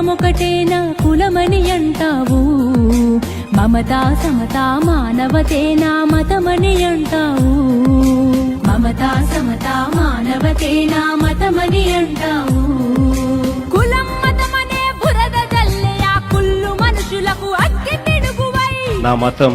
కులమొకటేనా కులమని అంటావు. మమతా సమతా మానవతేనా మతమని అంటావు. మమతా సమతా మానవతేనా మతమని అంటావు. నా మతం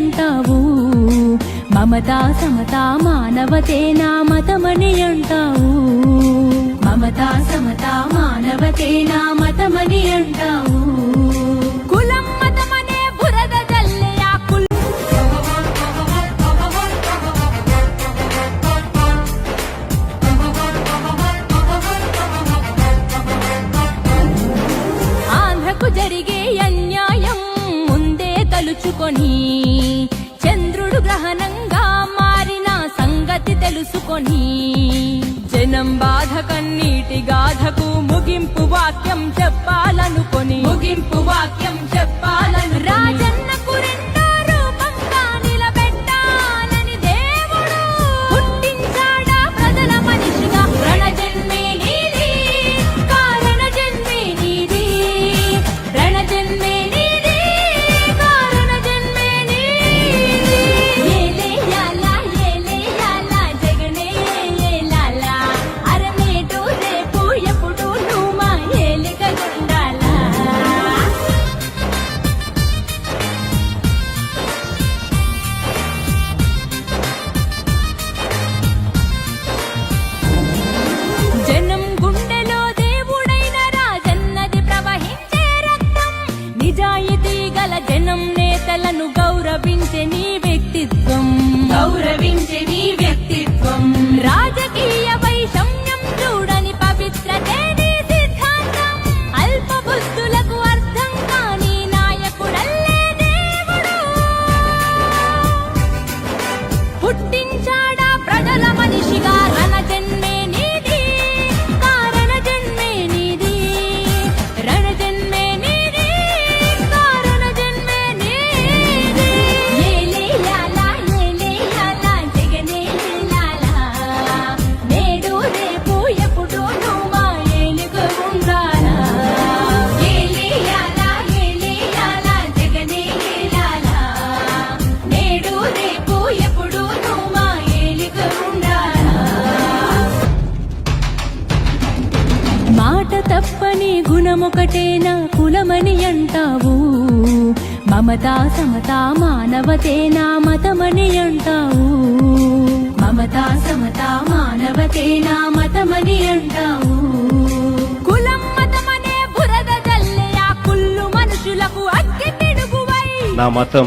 అంటావు? మమత సమత మానవతే నా మతమని అంటావు. మమత సమత మానవతే నా మతమని అంటావు. కొని జనం బాధ కన్నీటి గాధకు ముగింపు వాక్యం చెప్పాలనుకొని ముగింపు వాక్యం గుణమొకటేనా కులమని అంటావు? మమతా సమత మానవతేనా మతమని అంటావు? మమత సమత మానవతేనా మతమని అంటావు? నా మతం